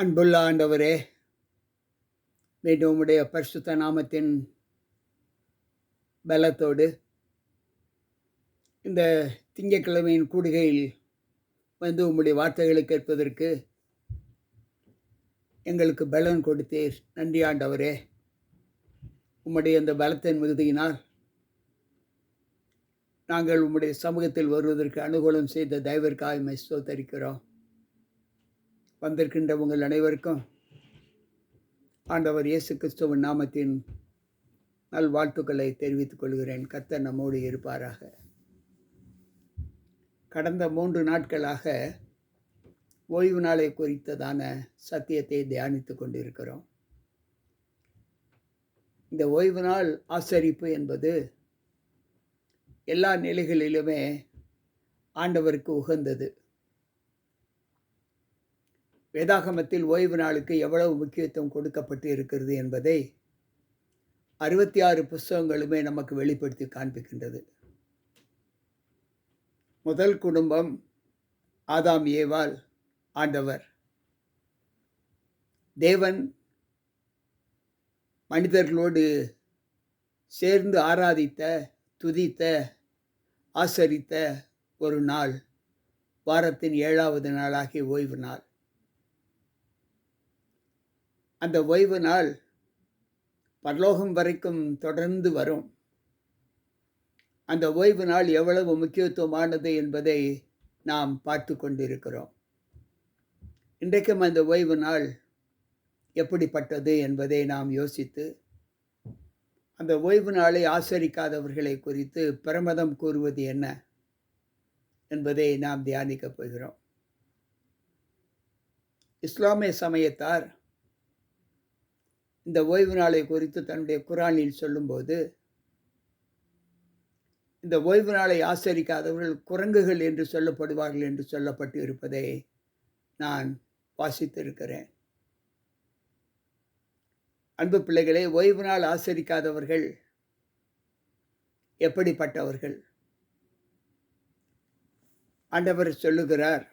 அன்புள்ள ஆண்டவரே மீண்டும் உம்முடைய பரிசுத்த நாமத்தின் பலத்தோடு இந்த திங்கட்கிழமையின் கூடுகையில் வந்து உம்முடைய வார்த்தைகளை கேட்பதற்கு எங்களுக்கு பலன் கொடுத்தீர். நன்றி ஆண்டவரே. உம்முடைய அந்த பலத்தின் மிகுதியினால் நாங்கள் உம்முடைய சமூகத்தில் வருவதற்கு அனுகூலம் செய்த தயவிற்காக மை ஸ்தோத்தரிக்கிறோம் வந்திருக்கின்ற உங்கள் அனைவருக்கும் ஆண்டவர் இயேசு கிறிஸ்துவின் நாமத்தின் நல்வாழ்த்துக்களை தெரிவித்துக் கொள்கிறேன். கத்த நம்மோடு இருப்பாராக. கடந்த மூன்று நாட்களாக ஓய்வு நாளை குறித்ததான சத்தியத்தை தியானித்து கொண்டிருக்கிறோம். இந்த ஓய்வு நாள் ஆசரிப்பு என்பது எல்லா நிலைகளிலுமே ஆண்டவருக்கு உகந்தது. வேதாகமத்தில் ஓய்வு நாளுக்கு எவ்வளவு முக்கியத்துவம் கொடுக்கப்பட்டு இருக்கிறது என்பதை அறுபத்தி ஆறு புஸ்தகங்களுமே நமக்கு வெளிப்படுத்தி காண்பிக்கின்றது. முதல் குடும்பம் ஆதாம் ஏவாள் ஆண்டவர். தேவன் மனிதர்களோடு சேர்ந்து ஆராதித்த துதித்த ஆசரித்த ஒரு நாள் வாரத்தின் ஏழாவது நாளாகிய ஓய்வு நாள். அந்த ஓய்வு நாள் பரலோகம் வரைக்கும் தொடர்ந்து வரும். அந்த ஓய்வு நாள் எவ்வளவு முக்கியத்துவமானது என்பதை நாம் பார்த்து கொண்டிருக்கிறோம். இன்றைக்கும் அந்த ஓய்வு நாள் எப்படிப்பட்டது என்பதை நாம் யோசித்து அந்த ஓய்வு நாளை ஆசரிக்காதவர்களை குறித்து பிரமதம் கூறுவது என்ன என்பதை நாம் தியானிக்கப் போகிறோம். இஸ்லாமிய சமயத்தார் இந்த ஓய்வு நாளை குறித்து தன்னுடைய குரானில் சொல்லும்போது இந்த ஓய்வு நாளை ஆசரிக்காதவர்கள் குரங்குகள் என்று சொல்லப்படுவார்கள் என்று சொல்லப்பட்டு இருப்பதை நான் வாசித்திருக்கிறேன். அன்பு பிள்ளைகளே ஓய்வு நாள் ஆசரிக்காதவர்கள் எப்படிப்பட்டவர்கள்? ஆண்டவர் சொல்லுகிறார்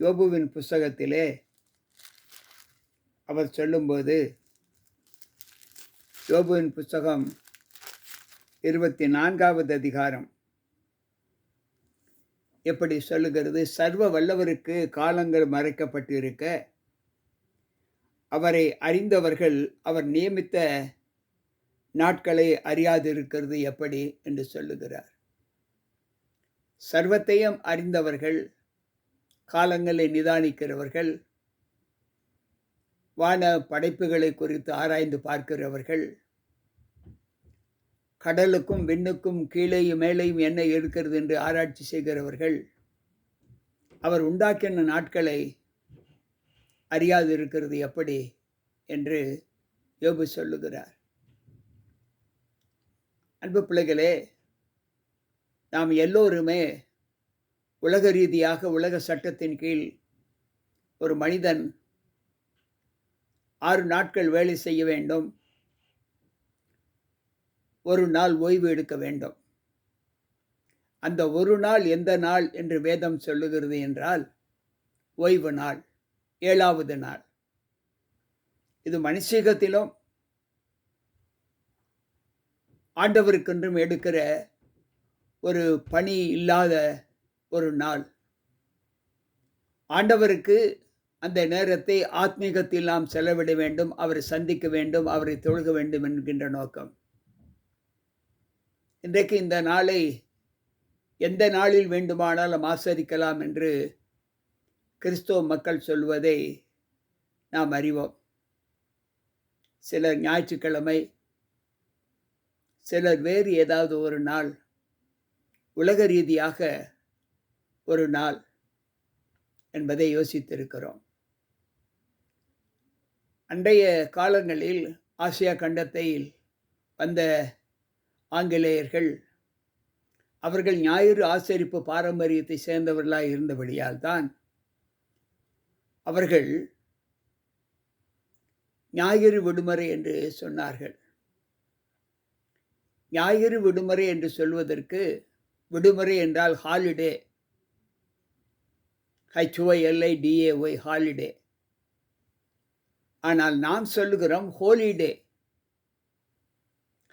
யோபுவின் புஸ்தகத்திலே அவர் சொல்லும்போது யோபுவின் புஸ்தகம் இருபத்தி நான்காவது அதிகாரம். எப்படி சொல்லுகிறது சர்வ வல்லவருக்கு காலங்கள் மறைக்கப்பட்டு இருக்க அவரை அறிந்தவர்கள் அவர் நியமித்த நாட்களை அறியாதிருக்கிறது எப்படி? என்று சொல்லுகிறார். சர்வத்தையும் அறிந்தவர்கள் காலங்களை நிதானிக்கிறவர்கள் வான படைப்புகளை குறித்து ஆராய்ந்து பார்க்கிறவர்கள் கடலுக்கும் விண்ணுக்கும் கீழேயும் மேலேயும் என்ன இருக்கிறது என்று ஆராய்ச்சி செய்கிறவர்கள் அவர் உண்டாக்கின நாட்களை அறியாது இருக்கிறது எப்படி என்று யோபு சொல்லுகிறார். அன்பு பிள்ளைகளே நாம் எல்லோருமே உலக ரீதியாக உலக சட்டத்தின் கீழ் ஒரு மனிதன் ஆறு நாட்கள் வேலை செய்ய வேண்டும். ஒரு நாள் ஓய்வு எடுக்க வேண்டும். அந்த ஒரு நாள் எந்த நாள் என்று வேதம் சொல்லுகிறது என்றால் ஓய்வு நாள் ஏழாவது நாள். இது மனுஷீகத்திலும் ஆண்டவருக்கென்றும் எடுக்கிற ஒரு பணி இல்லாத ஒரு நாள். ஆண்டவருக்கு அந்த நேரத்தை ஆத்மீகத்தில் நாம் செலவிட வேண்டும் அவரை சந்திக்க வேண்டும் அவரை தொழுக வேண்டும் என்கின்ற நோக்கம். இன்றைக்கு இந்த நாளை எந்த நாளில் வேண்டுமானாலும் ஆசரிக்கலாம் என்று கிறிஸ்தவ மக்கள் சொல்வதை நாம் அறிவோம். சிலர் ஞாயிற்றுக்கிழமை சிலர் வேறு ஏதாவது ஒரு நாள் உலக ரீதியாக ஒரு நாள் என்பதை யோசித்திருக்கிறோம். அன்றைய காலங்களில் ஆசியா கண்டத்தில் வந்த ஆங்கிலேயர்கள் அவர்கள் ஞாயிறு ஆசரிப்பு பாரம்பரியத்தை சேர்ந்தவர்களாக இருந்தபடியால் தான் அவர்கள் ஞாயிறு விடுமுறை என்று சொன்னார்கள். ஞாயிறு விடுமுறை என்று சொல்வதற்கு விடுமுறை என்றால் ஹாலிடே ஹெச்ஒய்எல்ஐ டிஏஒய் ஹாலிடே ஆனால் நாம் சொல்லுகிறோம் holiday.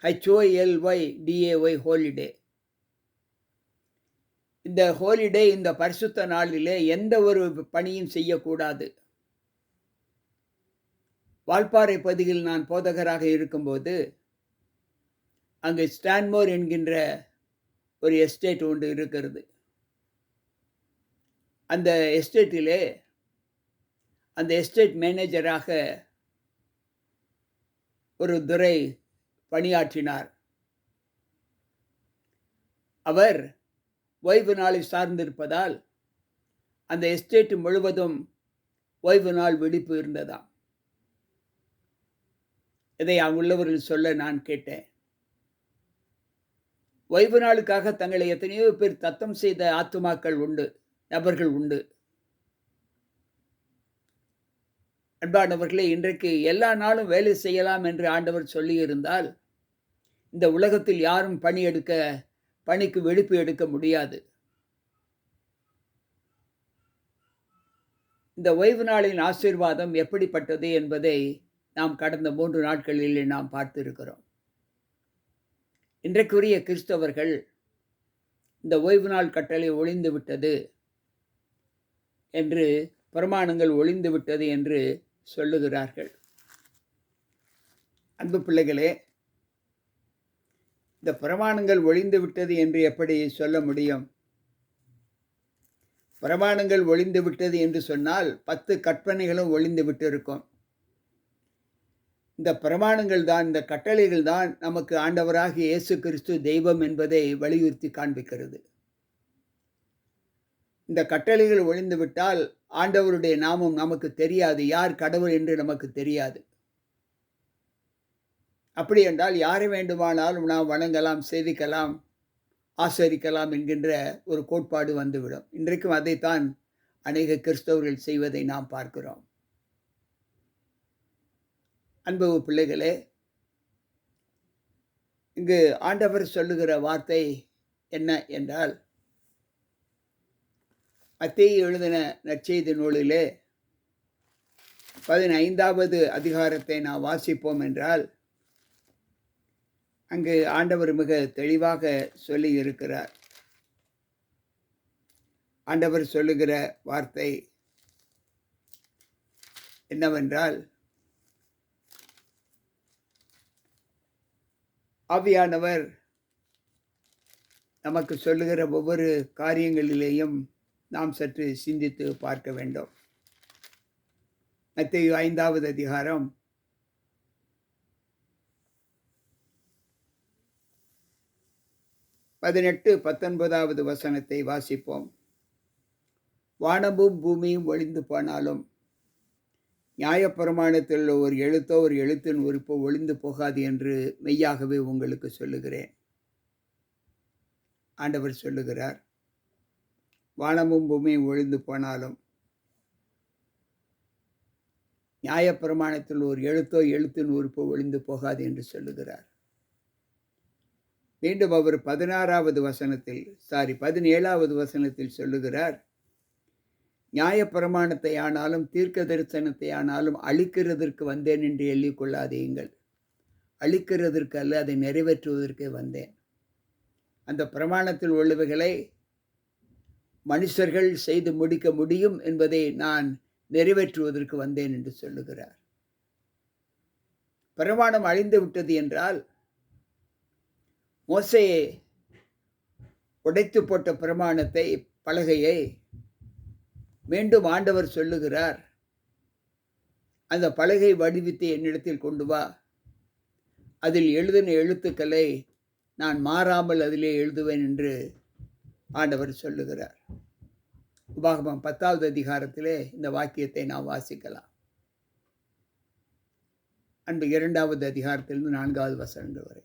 H O L Y D A Y holiday. இந்த ஹோலிடே இந்த பரிசுத்த நாளிலே எந்த ஒரு பணியும் செய்யக்கூடாது. வால்பாறை பகுதியில் நான் போதகராக இருக்கும்போது அங்கு ஸ்டான்மோர் என்கின்ற ஒரு எஸ்டேட் ஒன்று இருக்கிறது. அந்த எஸ்டேட்டிலே அந்த எஸ்டேட் மேனேஜராக ஒரு துரை பணியாற்றினார். அவர் ஓய்வு நாளை சார்ந்திருப்பதால் அந்த எஸ்டேட் முழுவதும் ஓய்வு நாள் விழிப்பு இருந்ததாம். இதை அங்குள்ளவர்கள் சொல்ல நான் கேட்டேன். ஓய்வு நாளுக்காக தங்களை எத்தனையோ பேர் தத்தம் செய்த ஆத்துமாக்கள் உண்டு நபர்கள் உண்டு. அன்பானவர்களே இன்றைக்கு எல்லா நாளும் வேலை செய்யலாம் என்று ஆண்டவர் சொல்லியிருந்தால் இந்த உலகத்தில் யாரும் பணி எடுக்க பணிக்கு வெடிப்பு எடுக்க முடியாது. இந்த ஓய்வு நாளின் ஆசீர்வாதம் எப்படிப்பட்டது என்பதை நாம் கடந்த மூன்று நாட்களில் நாம் பார்த்திருக்கிறோம். இன்றைக்குரிய கிறிஸ்தவர்கள் இந்த ஓய்வு நாள் கட்டளை ஒளிந்து விட்டது என்று பிரமாணங்கள் ஒளிந்து விட்டது என்று சொல்லுகிறார்கள். அன்பு பிள்ளைகளே இந்த பிரமாணங்கள் ஒழிந்து விட்டது என்று எப்படி சொல்ல முடியும்? பிரமாணங்கள் ஒளிந்து விட்டது என்று சொன்னால் பத்து கற்பனைகளும் ஒளிந்து விட்டு இருக்கும் இந்த பிரமாணங்கள் தான் இந்த கட்டளைகள் தான் நமக்கு ஆண்டவராக இயேசு கிறிஸ்து தெய்வம் என்பதை வலியுறுத்தி காண்பிக்கிறது. இந்த கட்டளைகள் ஒழிந்துவிட்டால் ஆண்டவருடைய நாமம் நமக்கு தெரியாது. யார் கடவுள் என்று நமக்கு தெரியாது. அப்படி என்றால் யாரை வேண்டுமானாலும் நாம் வணங்கலாம் சேவிக்கலாம் ஆசரிக்கலாம் என்கின்ற ஒரு கோட்பாடு வந்துவிடும். இன்றைக்கும் அதைத்தான் அநேக கிறிஸ்தவர்கள் செய்வதை நாம் பார்க்கிறோம். அன்பு பிள்ளைகளே இங்கு ஆண்டவர் சொல்லுகிற வார்த்தை என்ன என்றால் மத்திய எழுதின நற்செய்தி நூலிலே பதினைந்தாவது அதிகாரத்தை நாம் வாசிப்போம் என்றால் அங்கு ஆண்டவர் மிக தெளிவாக சொல்லி இருக்கிறார் ஆண்டவர் சொல்லுகிற வார்த்தை என்னவென்றால் ஆவியானவர் நமக்கு சொல்லுகிற ஒவ்வொரு காரியங்களிலேயும் நாம் சற்று சிந்தித்து பார்க்க வேண்டும். மத்திய ஐந்தாவது அதிகாரம். பதினெட்டு பத்தொன்பதாவது வசனத்தை வாசிப்போம். வானமும் பூமியும் ஒளிந்து போனாலும் நியாயப்பிரமாணத்தில் ஒரு எழுத்தோ ஒரு எழுத்தின் உறுப்போ ஒளிந்து போகாது என்று மெய்யாகவே உங்களுக்கு சொல்லுகிறேன். ஆண்டவர் சொல்லுகிறார் வானமும் பூமியும் ஒழிந்து போனாலும் நியாயப்பிரமாணத்தில் ஒரு எழுத்தோ எழுத்தின் உறுப்போ ஒழிந்து போகாது என்று சொல்லுகிறார். மீண்டும் அவர் பதினாறாவது வசனத்தில் சாரி பதினேழாவது வசனத்தில் சொல்லுகிறார் நியாயப்பிரமாணத்தை ஆனாலும் தீர்க்க தரிசனத்தை ஆனாலும் அழிக்கிறதற்கு வந்தேன் என்று எண்ணிக்கொள்ளாதீங்கள். அழிக்கிறதற்கு அல்ல அதை நிறைவேற்றுவதற்கு வந்தேன். அந்த பிரமாணத்தில் உள்ளவைகளை மனுஷர்கள் செய்து முடிக்க முடியும் என்பதை நான் நிறைவேற்றுவதற்கு வந்தேன் என்று சொல்லுகிறார். பிரமாணம் அழிந்து விட்டது என்றால் மோசையை உடைத்து போட்ட பிரமாணத்தை பலகையை மீண்டும் ஆண்டவர் சொல்லுகிறார். அந்த பலகை வடிவித்து என்னிடத்தில் கொண்டு வா. அதில் எழுதின எழுத்துக்களை நான் மாறாமல் அதிலே எழுதுவேன் என்று ஆண்டவர் சொல்லுகிறார். உபாகமம் பத்தாவது அதிகாரத்திலே இந்த வாக்கியத்தை நாம் வாசிக்கலாம். அன்பு இரண்டாவது அதிகாரத்திலிருந்து நான்காவது வசனங்கள் வரை.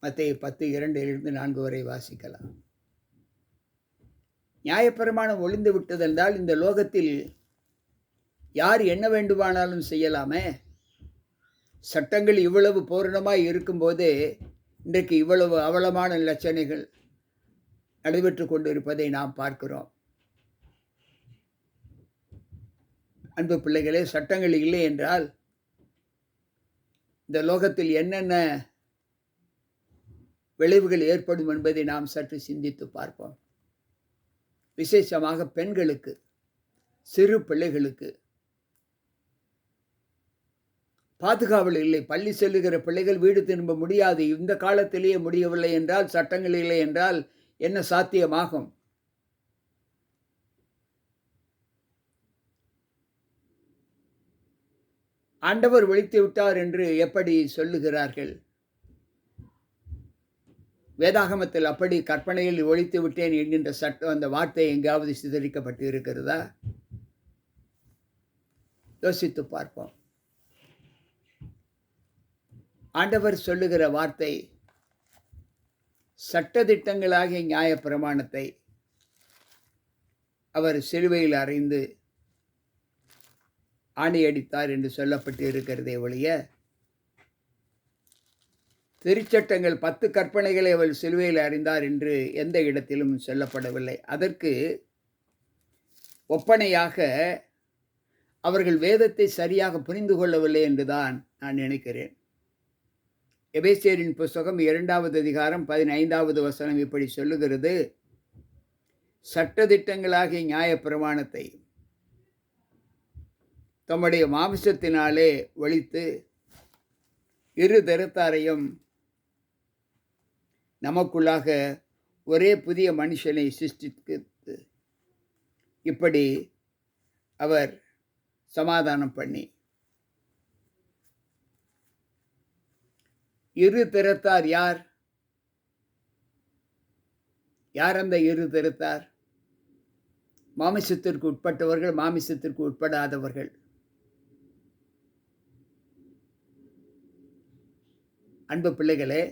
மத்திய பத்து இரண்டிலிருந்து நான்கு வரை வாசிக்கலாம். நியாயப்பிரமாணம் ஒளிந்து விட்டதென்றால் இந்த லோகத்தில் யார் என்ன வேண்டுமானாலும் செய்யலாமே? சட்டங்கள் இவ்வளவு பூரணமாக இருக்கும்போதே இன்றைக்கு இவ்வளவு அவலமான லட்சணைகள் நடைபெற்று கொண்டிருப்பதை நாம் பார்க்கிறோம். அன்பு பிள்ளைகளே சட்டங்கள் இல்லை என்றால் இந்த லோகத்தில் என்னென்ன விளைவுகள் ஏற்படும் என்பதை நாம் சற்று சிந்தித்து பார்ப்போம். விசேஷமாக பெண்களுக்கு சிறு பிள்ளைகளுக்கு பாதுகாவல் இல்லை. பள்ளி செல்லுகிற பிள்ளைகள் வீடு திரும்ப முடியாது. இந்த காலத்திலேயே முடியவில்லை என்றால் சட்டங்கள் இல்லை என்றால் என்ன சாத்தியமாகும்? ஆண்டவர் ஒழித்து விட்டார் என்று எப்படி சொல்லுகிறார்கள்? வேதாகமத்தில் அப்படி கற்பனையில் ஒழித்து விட்டேன் என்கின்ற சட்டம் அந்த வார்த்தை எங்காவது சிதறிக்கப்பட்டு இருக்கிறதா யோசித்து பார்ப்போம். ஆண்டவர் சொல்லுகிற வார்த்தை சட்டத்திட்டங்களாகிய நியாய பிரமாணத்தை அவர் சிலுவையில் அறைந்து ஆணையடித்தார் என்று சொல்லப்பட்டு இருக்கிறதே ஒழிய திருச்சட்டங்கள் பத்து கற்பனைகளை அவர் சிலுவையில் அறிந்தார் என்று எந்த இடத்திலும் சொல்லப்படவில்லை. அதற்கு ஒப்பனையாக அவர்கள் வேதத்தை சரியாக புரிந்து கொள்ளவில்லை என்றுதான் நான் நினைக்கிறேன். எபேசியரின் புஸ்தகம் இரண்டாவது அதிகாரம் பதினைந்தாவது வசனம் இப்படி சொல்லுகிறது. சட்டதிட்டங்களாகிய நியாயப்பிரமாணத்தை தம்முடைய மாமிசத்தினாலே ஒழித்து இரு தரத்தாரையும் நமக்குள்ளாக ஒரே புதிய மனுஷனை சிருஷ்டித்து இப்படி அவர் சமாதானம் பண்ணி இரு திறத்தார் யார்? யார் அந்த இரு திறத்தார்? மாமிசத்திற்கு உட்பட்டவர்கள் மாமிசத்திற்கு உட்படாதவர்கள். அன்பு பிள்ளைகளே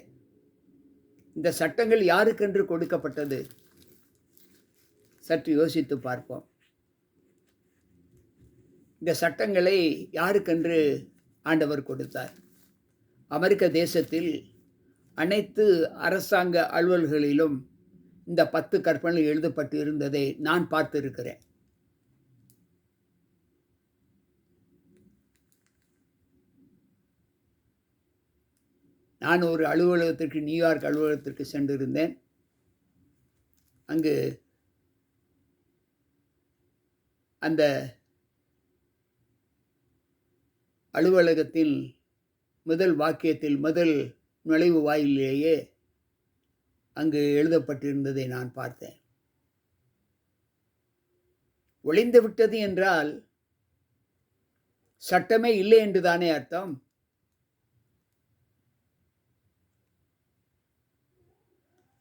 இந்த சட்டங்கள் யாருக்கென்று கொடுக்கப்பட்டது? சற்று யோசித்து பார்ப்போம். இந்த சட்டங்களை யாருக்கென்று ஆண்டவர் கொடுத்தார்? அமெரிக்க தேசத்தில் அனைத்து அரசாங்க அலுவல்களிலும் இந்த பத்து கற்பனை எழுதப்பட்டு இருந்ததை நான் பார்த்திருக்கிறேன். நான் ஒரு அலுவலகத்திற்கு நியூயார்க் அலுவலகத்திற்கு சென்றிருந்தேன். அங்கு அந்த அலுவலகத்தில் முதல் வாக்கியத்தில் முதல் நுழைவு வாயிலேயே அங்கு எழுதப்பட்டிருந்ததை நான் பார்த்தேன். ஒளிந்து விட்டது என்றால் சட்டமே இல்லை என்று தானே அர்த்தம்?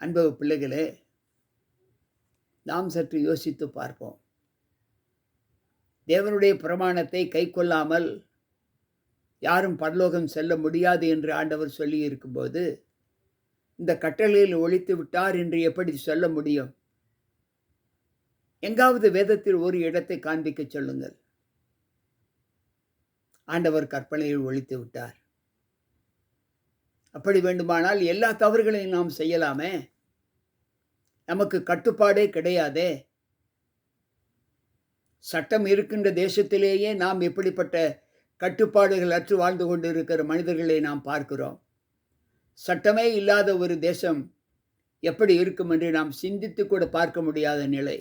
அன்பு பிள்ளைகளே நாம் சற்று யோசித்து பார்ப்போம். தேவனுடைய பிரமாணத்தை கை கொள்ளாமல் யாரும் பரலோகம் செல்ல முடியாது என்று ஆண்டவர் சொல்லி இருக்கும்போது இந்த கட்டளையில் ஒழித்து விட்டார் என்று எப்படி சொல்ல முடியும்? எங்காவது வேதத்தில் ஒரு இடத்தை காண்பிக்க சொல்லுங்கள். ஆண்டவர் கற்பனையில் ஒழித்து விட்டார். அப்படி வேண்டுமானால் எல்லா தவறுகளையும் நாம் செய்யலாமே? நமக்கு கட்டுப்பாடே கிடையாதே? சட்டம் இருக்கின்ற தேசத்திலேயே நாம் எப்படிப்பட்ட கட்டுப்பாடுகள் அற்று வாழ்ந்து கொண்டிருக்கிற மனிதர்களை நாம் பார்க்கிறோம். சட்டமே இல்லாத ஒரு தேசம் எப்படி இருக்கும் என்று நாம் சிந்தித்து கூட பார்க்க முடியாத நிலை.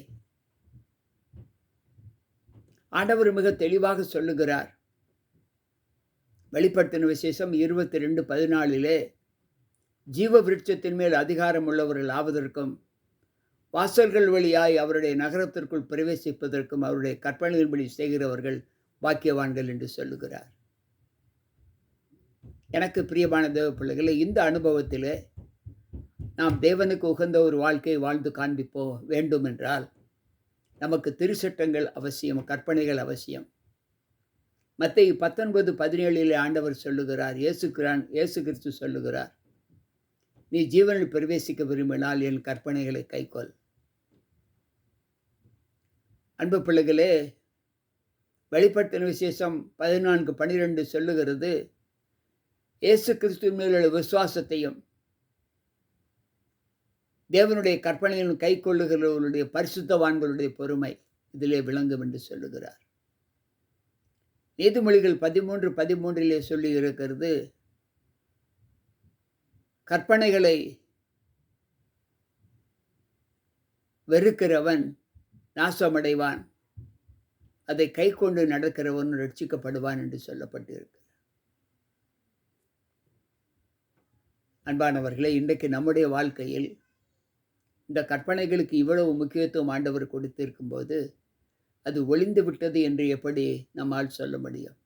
ஆண்டவர் மிக தெளிவாக சொல்லுகிறார். வெளிப்படுத்தின விசேஷம் இருபத்தி ரெண்டு பதினாலிலே ஜீவ விருட்சத்தின் மேல் அதிகாரம் உள்ளவர்கள் ஆவதற்கும் வாசல்கள் வழியாய் அவருடைய நகரத்திற்குள் பிரவேசிப்பதற்கும் அவருடைய கற்பனையின்படி செய்கிறவர்கள் பாக்கியவான்கள் என்று சொல்லுகிறார். எனக்கு பிரியமான தேவ பிள்ளைகளை இந்த அனுபவத்தில் நாம் தேவனுக்கு உகந்த ஒரு வாழ்க்கையை வாழ்ந்து காண்பிப்போ வேண்டும் என்றால் நமக்கு திருச்சட்டங்கள் அவசியம் கற்பனைகள் அவசியம். மற்ற பத்தொன்பது பதினேழில் ஆண்டவர் சொல்லுகிறார் இயேசுக்கிறான் இயேசு கிறிஸ்து சொல்லுகிறார் நீ ஜீவனில் பிரவேசிக்க விரும்பினால் என் கற்பனைகளை கைக்கொள். அன்பு பிள்ளைகளே வெளிப்படுத்தின விசேஷம் பதினான்கு பனிரெண்டு சொல்லுகிறது. இயேசு கிறிஸ்து மேலுள்ள விசுவாசத்தையும் தேவனுடைய கற்பனையின் கை கொள்ளுகிறவர்களுடைய பரிசுத்தவான்களுடைய பொறுமை இதிலே விளங்கும் என்று சொல்லுகிறார். நீதிமொழிகள் பதிமூன்று பதிமூன்றிலே சொல்லி இருக்கிறது கற்பனைகளை வெறுக்கிறவன் நாசமடைவான். அதை கை கொண்டு நடக்கிறவன் ரட்சிக்கப்படுவான் என்று சொல்லப்பட்டிருக்கு. அன்பானவர்களே இன்றைக்கு நம்முடைய வாழ்க்கையில் இந்த கற்பனைகளுக்கு இவ்வளவு முக்கியத்துவம் ஆண்டவர் கொடுத்திருக்கும் போது அது ஒளிந்து விட்டது என்று எப்படி நம்மால் சொல்ல முடியும்?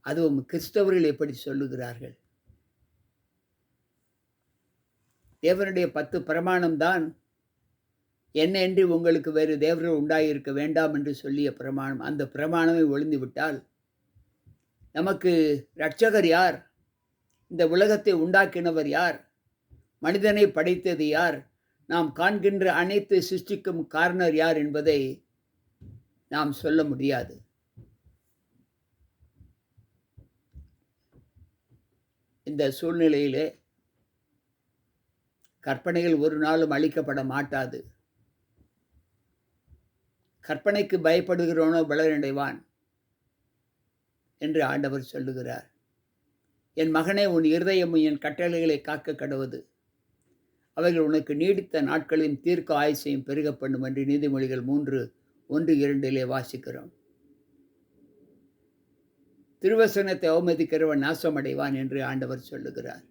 அதுவும் கிறிஸ்தவர்கள் எப்படி சொல்லுகிறார்கள்? தேவனுடைய பத்து பிரமாணம்தான் என்ன உங்களுக்கு வேறு தேவர்கள் உண்டாயிருக்க வேண்டாம் என்று சொல்லிய பிரமாணம். அந்த பிரமாணமே ஒளிந்து விட்டால் நமக்கு இரட்சகர் யார்? இந்த உலகத்தை உண்டாக்கினவர் யார்? மனிதனை படைத்தது யார்? நாம் காண்கின்ற அனைத்து சிருஷ்டிக்கும் காரணர் யார் என்பதை நாம் சொல்ல முடியாது. இந்த சூழ்நிலையிலே கற்பனைகள் ஒரு நாளும் அழிக்கப்பட மாட்டாது. கற்பனைக்கு பயப்படுகிறவனோ பலனடைவான் என்று ஆண்டவர் சொல்லுகிறார். என் மகனே உன் இருதயமும் என் கட்டளைகளை காக்க கடவுது. அவைகள் உனக்கு நீடித்த நாட்களின் தீர்க்க ஆயுசையும் பெருக பண்ணும் என்று நீதிமொழிகள் மூன்று ஒன்று இரண்டிலே வாசிக்கிறோம். திருவசனத்தை அவமதிக்கிறவன் நாசமடைவான் என்று ஆண்டவர் சொல்லுகிறார்.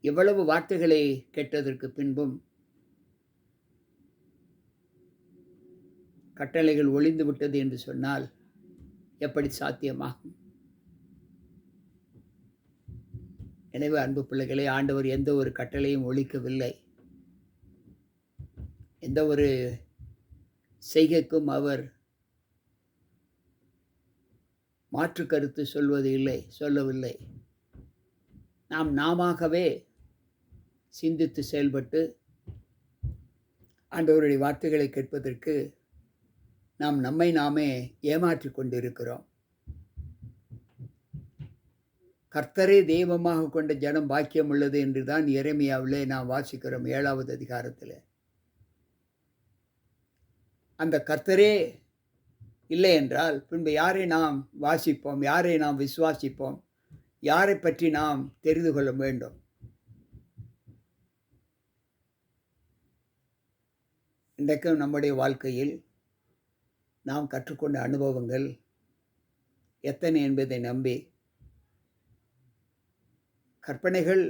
எவ்வளவு வார்த்தைகளை கேட்டதற்கு பின்பும் கட்டளைகள் ஒளிந்து விட்டது என்று சொன்னால் எப்படி சாத்தியமாகும்? எனவே அன்பு பிள்ளைகளை ஆண்டவர் எந்த ஒரு கட்டளையும் ஒழிக்கவில்லை. எந்த ஒரு செய்கைக்கும் அவர் மாற்று கருத்து சொல்வது இல்லை சொல்லவில்லை. நாம் நாமவே சிந்தித்து செயல்பட்டு ஆண்டவருடைய வார்த்தைகளை கேட்பதற்கு நாம் நம்மை நாமே ஏமாற்றி கொண்டிருக்கிறோம். கர்த்தரே தெய்வமாக கொண்ட ஜனம் பாக்கியம் உள்ளது என்று தான் இறைமையாவிலே நாம் வாசிக்கிறோம் ஏழாவது அதிகாரத்தில். அந்த கர்த்தரே இல்லை என்றால் பின்பு யாரை நாம் வாசிப்போம் யாரை நாம் விசுவாசிப்போம் யாரை பற்றி நாம் தெரிந்து கொள்ள வேண்டும்? இன்றைக்கும் நம்முடைய வாழ்க்கையில் நாம் கற்றுக்கொண்ட அனுபவங்கள் எத்தனை என்பதை நம்பி கற்பனைகள்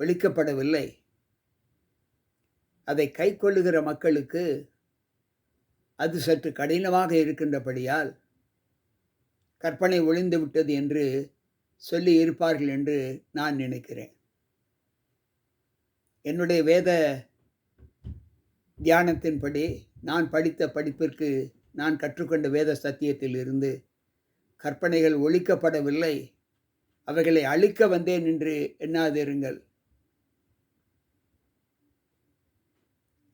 ஒழிக்கப்படவில்லை. அதை கை கொள்ளுகிற மக்களுக்கு அது சற்று கடினமாக இருக்கின்றபடியால் கற்பனை ஒளிந்து விட்டது என்று சொல்லி இருப்பார்கள் என்று நான் நினைக்கிறேன். என்னுடைய வேத தியானத்தின்படி நான் படித்த படிப்பிற்கு நான் கற்றுக்கொண்ட வேத சத்தியத்தில் இருந்து கற்பனைகள் ஒழிக்கப்படவில்லை. அவைகளை அழிக்க வந்தேன் என்று எண்ணாதிருங்கள்.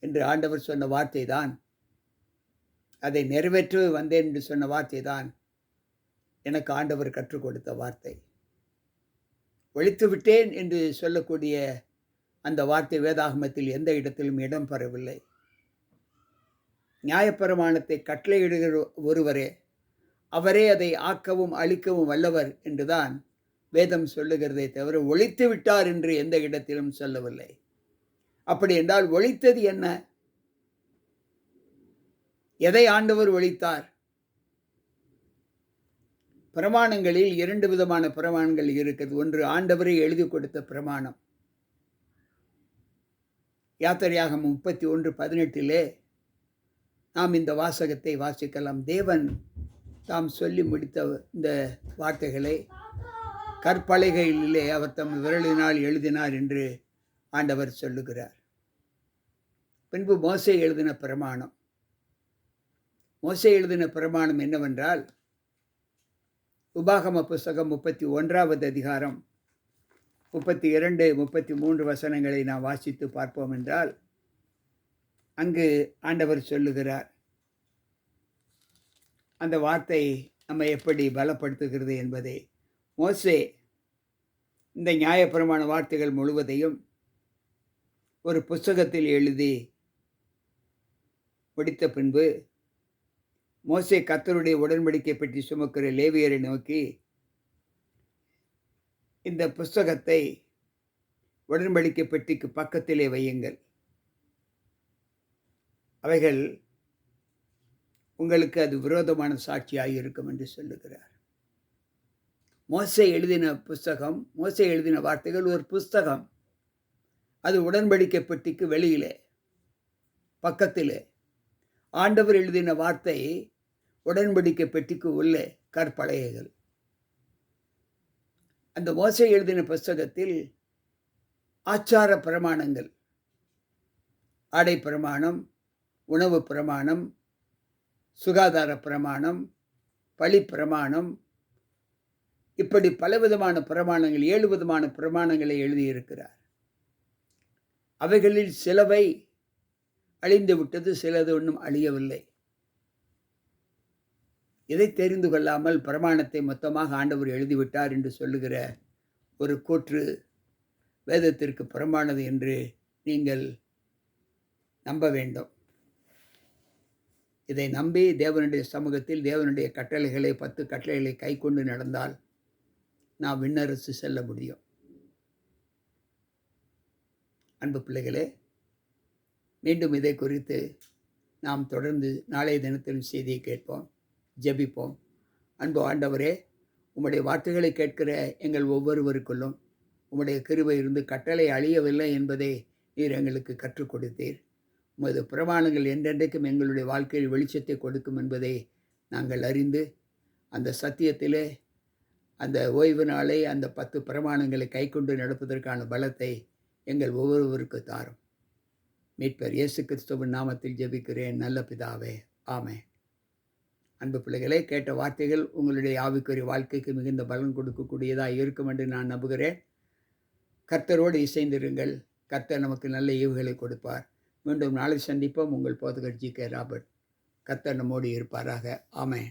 என்று ஆண்டவர் சொன்ன வார்த்தை தான் அதை நிறைவேற்ற வந்தேன் என்று சொன்ன வார்த்தை தான் எனக்கு ஆண்டவர் கற்றுக் கொடுத்த வார்த்தை. ஒழித்து விட்டேன் என்று சொல்லக்கூடிய அந்த வார்த்தை வேதாகமத்தில் எந்த இடத்திலும் இடம் பெறவில்லை நியாயப்பிரமாணத்தை கட்டளையிடுகிற ஒருவரே அவரே அதை ஆக்கவும் அழிக்கவும் வல்லவர் என்றுதான் வேதம் சொல்லுகிறதே தவிர ஒழித்து விட்டார் என்று எந்த இடத்திலும் சொல்லவில்லை. அப்படி என்றால் ஒழித்தது என்ன? எதை ஆண்டவர் ஒழித்தார்? பிரமாணங்களில் இரண்டு விதமான பிரமாணங்கள் இருக்குது ஒன்று ஆண்டவரை எழுதி கொடுத்த பிரமாணம். யாத்திரையாக முப்பத்தி ஒன்று பதினெட்டிலே நாம் இந்த வாசகத்தை வாசிக்கலாம். தேவன் தாம் சொல்லி முடித்த இந்த வார்த்தைகளை கற்பலகைகளிலே அவர் தம் விரலினால் எழுதினார் என்று ஆண்டவர் சொல்லுகிறார். பின்பு மோசை எழுதின பிரமாணம். மோசை எழுதின பிரமாணம் என்னவென்றால் உபாகம புஸ்தகம் முப்பத்தி ஒன்றாவது அதிகாரம் முப்பத்தி இரண்டு முப்பத்தி மூன்று வசனங்களை நாம் வாசித்து பார்ப்போம் என்றால் அங்கு ஆண்டவர் சொல்லுகிறார். அந்த வார்த்தை நம்மை எப்படி பலப்படுத்துகிறது என்பதை மோசே இந்த நியாயப்பிரமான வார்த்தைகள் முழுவதையும் ஒரு புஸ்தகத்தில் எழுதி முடித்த பின்பு மோசே கத்தருடைய உடன்படிக்கை பற்றி சுமக்கிற லேவியரை நோக்கி இந்த புஸ்தகத்தை உடன்படிக்கை பெட்டிக்கு பக்கத்திலே வையுங்கள். அவைகள் உங்களுக்கு அது விரோதமான சாட்சியாக இருக்கும் என்று சொல்லுகிறார். மோசை எழுதின புஸ்தகம் மோசை எழுதின வார்த்தைகள் ஒரு புஸ்தகம். அது உடன்படிக்கை பெட்டிக்கு வெளியிலே பக்கத்திலே. ஆண்டவர் எழுதின வார்த்தை உடன்படிக்கை பெட்டிக்கு உள்ளே கற்பலகைகள். அந்த மோசை எழுதின புஸ்தகத்தில் ஆச்சார பிரமாணங்கள் ஆடை பிரமாணம் உணவு பிரமாணம் சுகாதார பிரமாணம் பழி பிரமாணம். இப்படி பலவிதமான பிரமாணங்கள் ஏழு விதமான பிரமாணங்களை எழுதியிருக்கிறார். அவைகளில் சிலவை அழிந்து விட்டது சிலது ஒன்றும் அழியவில்லை. இதை தெரிந்து கொள்ளாமல் பிரமாணத்தை மொத்தமாக ஆண்டவர் எழுதிவிட்டார் என்று சொல்லுகிற ஒரு கூற்று வேதத்திற்கு புறமானது என்று நீங்கள் நம்ப வேண்டும். இதை நம்பி தேவனுடைய சமூகத்தில் தேவனுடைய கட்டளைகளை பத்து கட்டளைகளை கை கொண்டு நடந்தால் நாம் விண்ணரசு செல்ல முடியும். அன்பு பிள்ளைகளே மீண்டும் இதை குறித்து நாம் தொடர்ந்து நாளைய தினத்திலும் செய்தியை கேட்போம் ஜெபிப்போம். அன்பு ஆண்டவரே உம்முடைய வார்த்தைகளை கேட்கிற எங்கள் ஒவ்வொருவருக்குள்ளும் உம்முடைய கிருபை இருந்து கட்டளை அழியவில்லை என்பதை நீர் எங்களுக்கு கற்றுக் கொடுத்தீர். உமது பிரமாணங்கள் என்றென்றைக்கும் எங்களுடைய வாழ்க்கையில் வெளிச்சத்தை கொடுக்கும் என்பதை நாங்கள் அறிந்து அந்த சத்தியத்திலே அந்த ஓய்வு நாளை அந்த பத்து பிரமாணங்களை கைக்கொண்டு நடப்பதற்கான பலத்தை எங்கள் ஒவ்வொருவருக்கு தாரும். மீட்பர் இயேசு கிறிஸ்துவின் நாமத்தில் ஜெபிக்கிறேன். நல்ல பிதாவே ஆமே அன்பு பிள்ளைகளே கேட்ட வார்த்தைகள் உங்களுடைய ஆவிக்குரிய வாழ்க்கைக்கு மிகுந்த பலன் கொடுக்கக்கூடியதாக இருக்கும் என்று நான் நம்புகிறேன். கர்த்தரோடு இசைந்திருங்கள். கர்த்தர் நமக்கு நல்ல ஈவுகளை கொடுப்பார். மீண்டும் நாளை சந்திப்போம். உங்கள் போதகர் ஜி கே ராபர்ட். கர்த்தர் நம்மோடு இருப்பாராக. ஆமே